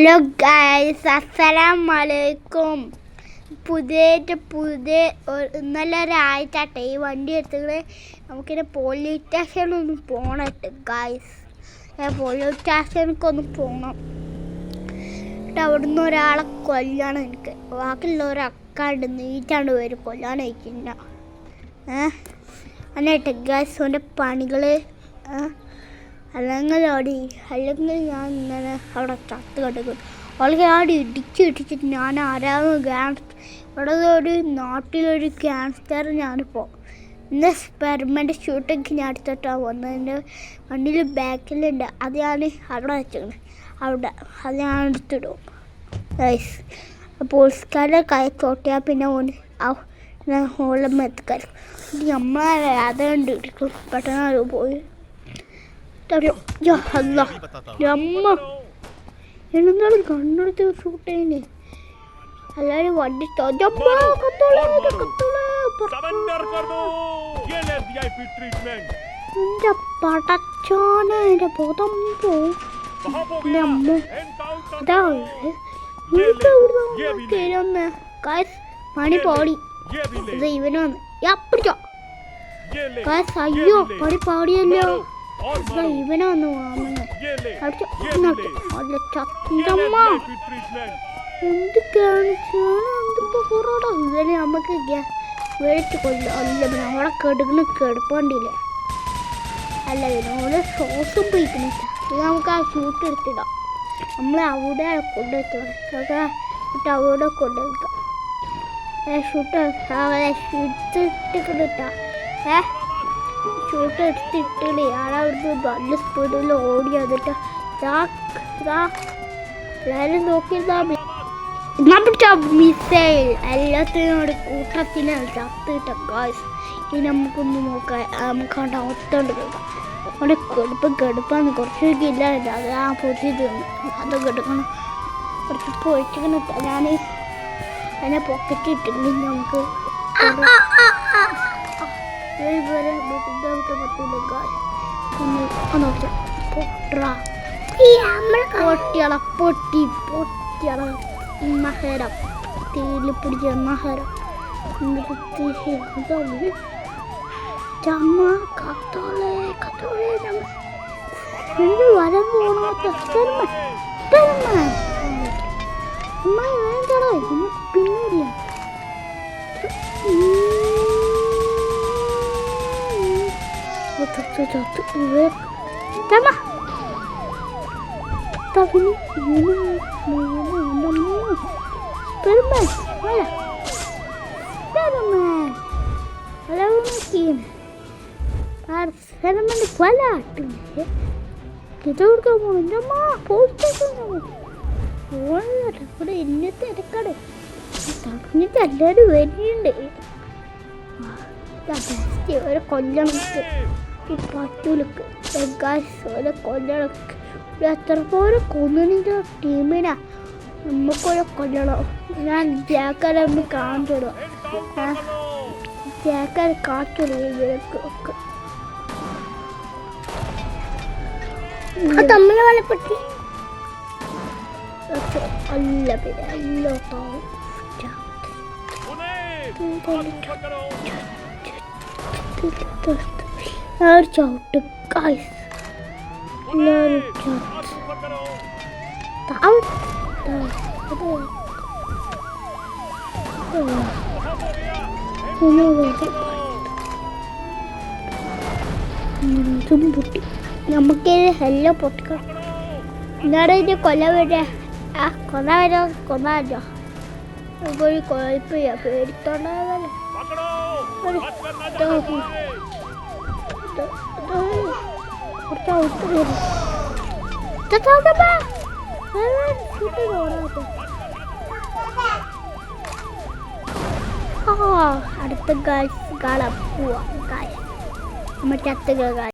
Hello guys അസ്സലാം വലൈക്കും പുതിയ പുതിയ നല്ലൊരാഴ്ചട്ടെ ഈ വണ്ടി എടുത്തിട്ട് നമുക്കിത് പോലീസ് സ്റ്റേഷനിൽ ഒന്ന് ഗായ്സ്. പോലീസ് സ്റ്റേഷനിലേക്ക് ഒന്ന് പോകണം എന്നിട്ട് അവിടുന്ന് ഒരാളെ കൊല്ലണം എനിക്ക്. ബാക്കിയുള്ള അക്കാണ്ട് നീറ്റാണ്ട് വരും കൊല്ലാൻ അയക്കില്ല ഏ? അങ്ങനെ ഗായ്സ് ഓന്റെ പണികൾ അല്ലെങ്കിൽ അല്ലെങ്കിൽ ഞാൻ ഇങ്ങനെ അവിടെ ചത്ത് കിടക്കും അവൾക്ക് ആടി ഇടിച്ച് ഇടിച്ചിട്ട് ഞാൻ ആരാണ് ഗ്യാൻസ് ഇവിടെ ഒരു നാട്ടിലൊരു ഗ്യാങ്സ്റ്റർ ഞാനിപ്പോൾ ഇന്ന് എക്സ്പെരിമെന്റ് ഷൂട്ടിങ് ഞാൻ എടുത്തിട്ടാണ് വന്നതിന്റെ വണ്ടിയിൽ ബാക്കിലുണ്ട് അത് ഞാൻ അവിടെ വെച്ചിരുന്നു അവിടെ. അത് ഞാൻ എടുത്തിടും. നൈസ് പോലീസുകാരെ കൈ തോട്ടിയാൽ പിന്നെ ഓന് ഞാൻ ഹോളം എത്തിക്കാരും നമ്മളെ അതുകൊണ്ട് പെട്ടെന്ന് പോയി. ഇഷ്ടറിയോ അല്ല. അമ്മ എന്നാലും കണ്ണെടുത്ത് ഷൂട്ട് ചെയ്യണേ. എല്ലാരും വണ്ടി എന്റെ പടച്ചോനെ എന്റെ ബോധം പോവും അമ്മ. അതാണ് ഇവിടുന്ന് പണി പോടി. ഇവനാണ് അയ്യോ പണി പാടിയല്ലോ. ഇവനെ വന്ന് എന്ത് കാണിച്ചാണ് ഇവനെ നമുക്ക് വെളിച്ച് കൊല്ല അല്ല പിന്നെ അവളെ കെടുക്കണ കെടുപ്പണ്ടില്ല? അല്ല പിന്നെ ഓരോ സോസ് നമുക്ക് ആ ഷൂട്ട് എടുത്തിടാം. നമ്മൾ അവിടെ കൊണ്ടുവെക്കണം എന്നിട്ട് അവിടെ കൊണ്ടുവെക്കാം ഷൂട്ട് ഷൂട്ട് ഇട്ടിട്ടാ ഏഹ് ഷൂട്ട് എടുത്തിട്ടില്ലേ ആളവിടുന്ന് നല്ല സ്പീഡിൽ ഓടി വന്നിട്ട് എല്ലാവരും നോക്കിയിരുന്നാ മിസൈൽ എല്ലാത്തിനോട് കൂട്ടത്തിന് ചത്തിട്ട ഗായ്സ് ഇനി നമുക്കൊന്ന് നോക്കാം. നമുക്ക് അവിടെ ഒത്തോണ്ട് അവിടെ കെടുപ്പ് കെടുപ്പാന്ന് കുറച്ചൊക്കെ ഇല്ലാതെ അത് ആ തിന്നു അത് കെടുക്കണം. കുറച്ച് പൊഴിച്ചിങ്ങനെ ഞാൻ അതിനെ പൊക്കറ്റിട്ടില്ലെങ്കിൽ നമുക്ക് ഇവരെ വെറുതെ വിട്ട് പറ്റില്ല ഒന്ന് നോക്കാം പൊട്ടാ പൊട്ടിയള പൊട്ടി പൊട്ടിയള നഹരം. തീയിൽ പിടിച്ച നഹരം. എന്നിട്ട് ചമ്മ കത്തോളെ കത്തോളെ വരം പോണോ സ്പെർമ സ്പെർമ അമ്മ വേണ്ടടാ ഇന്ന് പിന്നില്ല ini ini Spiderman, mana? Spiderman. Halo mungkin. Par Spiderman kuala tu. Kita udah mau nama post tu. ഓളെ ഇവിടെ ഇന്നത്തെ എടുക്കടേ തടഞ്ഞിട്ട് എല്ലാവരും വരുന്നുണ്ട് ഒരു കൊല്ലം ഈ പറ്റൂലക്ക് ഓനെ കൊല്ലണക്ക് എത്ര പോലെ കൊന്നിന്റെ ടീമിനാ നമുക്കൊരു കൊല്ലണം ഞാൻ ജാക്കർ നമ്മൾ കാണിച്ചിടും ജാക്കർ കാട്ടിടും തമ്മിൽ വലപ്പെട്ടി അല്ല പിന്നെ അല്ലോ തോന്നും ആ ഒരു ചവിട്ട് കായ്സ് ഇതും പൊട്ടി നമുക്ക് എല്ലാം പൊട്ടിക്കണം എന്നാണ് ഇനി കൊല വരെ ആ കൊല വരോ കൊല വരോ ഒരു കുഴപ്പമില്ല പേടിത്തോണ്ടാ ആ അടുത്ത ഗായ്സ് കാണാൻ പോവാം ഗായ്സ് നമ്മൾ ചത്തുക